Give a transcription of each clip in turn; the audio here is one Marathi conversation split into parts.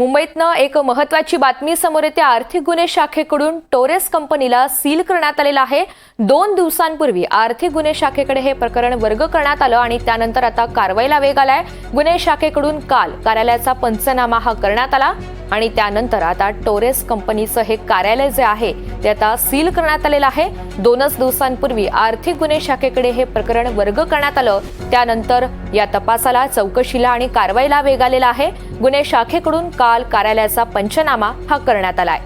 मुंबईतनं एक महत्वाची बातमी समोर येते. आर्थिक गुन्हे शाखेकडून टोरेस कंपनीला सील करण्यात आलेलं आहे. दोन दिवसांपूर्वी आर्थिक गुन्हे शाखेकडे हे प्रकरण वर्ग करण्यात आलं आणि त्यानंतर आता कारवाईला वेग आलाय. गुन्हे शाखेकडून काल कार्यालयाचा पंचनामा हा करण्यात आला. आणि त्यानंतर आता टोरेस कंपनीचं हे कार्यालय जे आहे ते आता सील करण्यात आलेलं आहे. दोनच दिवसांपूर्वी आर्थिक गुन्हे शाखेकडे हे प्रकरण वर्ग करण्यात आलं. त्यानंतर या तपासाला चौकशीला आणि कारवाईला वेग आलेला आहे. गुन्हे शाखेकडून काल कार्यालयाचा पंचनामा हा करण्यात आलाय.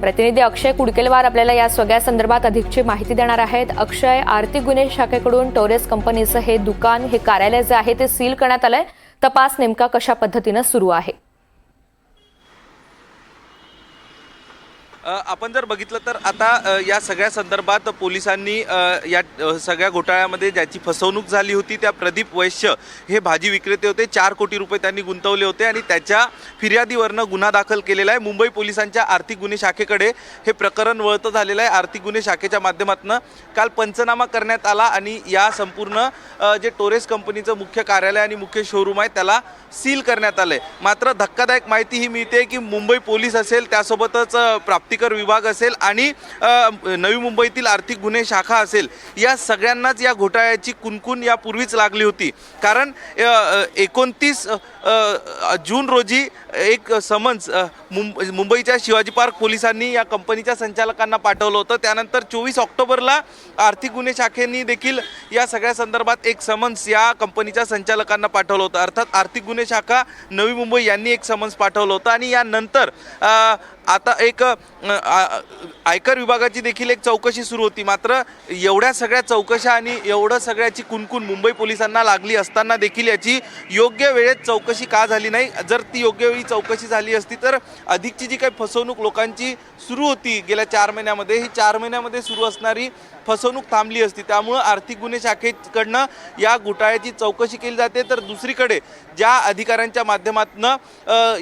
प्रतिनिधी अक्षय कुडकेलवार आपल्याला या सगळ्या संदर्भात अधिकची माहिती देणार आहेत. अक्षय आर्थिक गुन्हे शाखेकडून टोरेस कंपनीचं हे दुकान हे कार्यालय जे आहे ते सील करण्यात आलंय. तपास नेमका कशा पद्धतीनं सुरू आहे? आपण जर बघितलं तर आता या सगळ्या संदर्भात पोलिसांनी या सगळ्या घोटाळ्यामध्ये ज्याची फसवणूक झाली होती त्या प्रदीप वैश्य हे भाजी विक्रेते होते. चार कोटी रुपये त्यांनी गुंतवले होते आणि त्याच्या फिर्यादीवरनं गुन्हा दाखल केलेला आहे. मुंबई पोलिसांच्या आर्थिक गुन्हे शाखेकडे हे प्रकरण वळतं झालेलं आहे. आर्थिक गुन्हे शाखेच्या माध्यमातून काल पंचनामा करण्यात आला आणि या संपूर्ण जे टोरेस कंपनीचं मुख्य कार्यालय आणि मुख्य शोरूम आहे त्याला सील करण्यात आलं आहे मात्र धक्कादायक माहिती ही मिळते की मुंबई पोलीस असेल त्यासोबतच प्राप्ती प्राप्तिकर विभाग असेल आणि नवी मुंबईतील आर्थिक गुन्हे शाखा असेल या सगळ्यांनाच या घोटाळ्याची कुणकुण यापूर्वीच लागली होती. कारण एकोणतीस जून रोजी एक समन्स मुंब मुंबईच्या शिवाजी पार्क पोलिसांनी या कंपनीच्या संचालकांना पाठवलं होतं. त्यानंतर चोवीस ऑक्टोबरला आर्थिक गुन्हे शाखेने देखील या सगळ्या संदर्भात एक समन्स या कंपनीच्या संचालकांना पाठवलं होतं. अर्थात आर्थिक गुन्हे शाखा नवी मुंबई यांनी एक समन्स पाठवलं होतं. आणि यानंतर आता एक आयकर विभागाची देखील एक चौकशी सुरू होती. मात्र एवढ्या सगळ्या चौकशा आणि एवढं सगळ्याची कुणकुण मुंबई पोलिसांना लागली असताना देखील याची योग्य वेळेत चौकशी का झाली नाही? जर ती योग्य वेळी चौकशी झाली असती तर अधिकची जी काही फसवणूक लोकांची सुरू होती गेल्या चार महिन्यामध्ये ही चार महिन्यामध्ये सुरू असणारी फसवणूक थांबली असती. त्यामुळं आर्थिक गुन्हे शाखेकडनं या घोटाळ्याची चौकशी केली जाते. तर दुसरीकडे ज्या अधिकाऱ्यांच्या माध्यमातून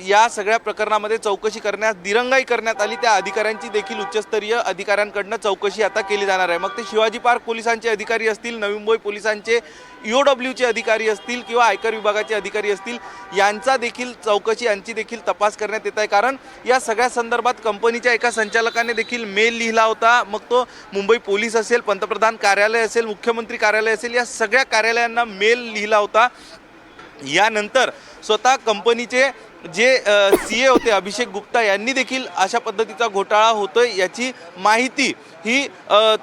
या सगळ्या प्रकरणामध्ये चौकशी करण्यास दिरंगाई करण्यात आली त्या अधिकाऱ्यांची देखील उच्चस्तरीय अधिकाऱ्यांकडनं चौकशी आता केली जाणार आहे. मग ते शिवाजी पार्क पोलिसांचे अधिकारी असतील नवी मुंबई पोलिसांचे यू डब्ल्यूचे अधिकारी असतील किंवा आयकर विभागाचे अधिकारी असतील यांचा देखील चौकशी यांची देखील तपास करण्यात येत आहे. कारण या सगळ्या संदर्भात कंपनीच्या एका संचालकाने देखील मेल लिहिला होता. मग तो मुंबई पोलीस असेल पंतप्रधान कार्यालय असेल मुख्यमंत्री कार्यालय असेल या सगळ्या कार्यालयांना मेल लिहिला होता. यानंतर स्वतः कंपनीचे जे सी ए होते अभिषेक गुप्ता यांनी देखील अशा पद्धतीचा घोटाळा होतोय याची माहिती ही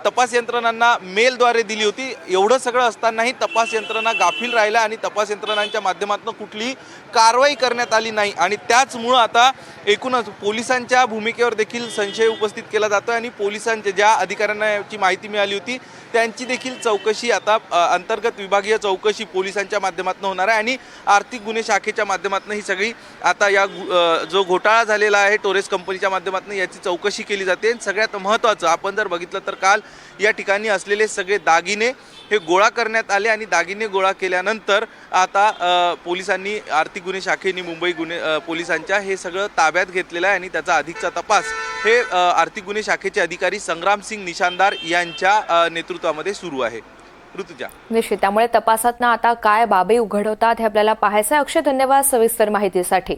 तपास यंत्रणांना मेलद्वारे दिली होती. एवढं सगळं असतानाही तपास यंत्रणा गाफील राहिल्या आणि तपास यंत्रणांच्या माध्यमातून कुठलीही कारवाई करण्यात आली नाही. आणि त्याचमुळं आता एकूणच पोलिसांच्या भूमिकेवर देखील संशय उपस्थित केला जातो आणि पोलिसांच्या ज्या अधिकाऱ्यांना याची माहिती मिळाली होती त्यांची देखील चौकशी आता अंतर्गत विभागीय चौकशी पोलिसांच्या माध्यमातून होणार आहे आणि आर्थिक गुन्हे शाखेच्या माध्यमातून ही सगळी आता या जो घोटाळा झालेला आहे टोरेस कंपनीच्या माध्यमातून याची चौकशी केली जाते. सगळ्यात महत्त्वाचं आपण जर बघितलं तर काल या ठिकाणी असलेले सगळे दागिने हे गोळा करण्यात आले आणि दागिने गोळा केल्यानंतर आता पोलिसांनी आर्थिक गुन्हे शाखेने मुंबई गुन्हे पोलिसांच्या हे सगळं ताब्यात घेतलेलं आहे आणि त्याचा अधिकचा तपास हे आर्थिक गुन्हे शाखेचे अधिकारी संग्रामसिंग निशानदार यांच्या नेतृत्वामध्ये सुरू आहे. ऋतुजा. निश्चित. त्यामुळे तपासातनं आता काय बाबी उघड होतात हे आपल्याला पाहायचं आहे अक्षय धन्यवाद सविस्तर माहितीसाठी.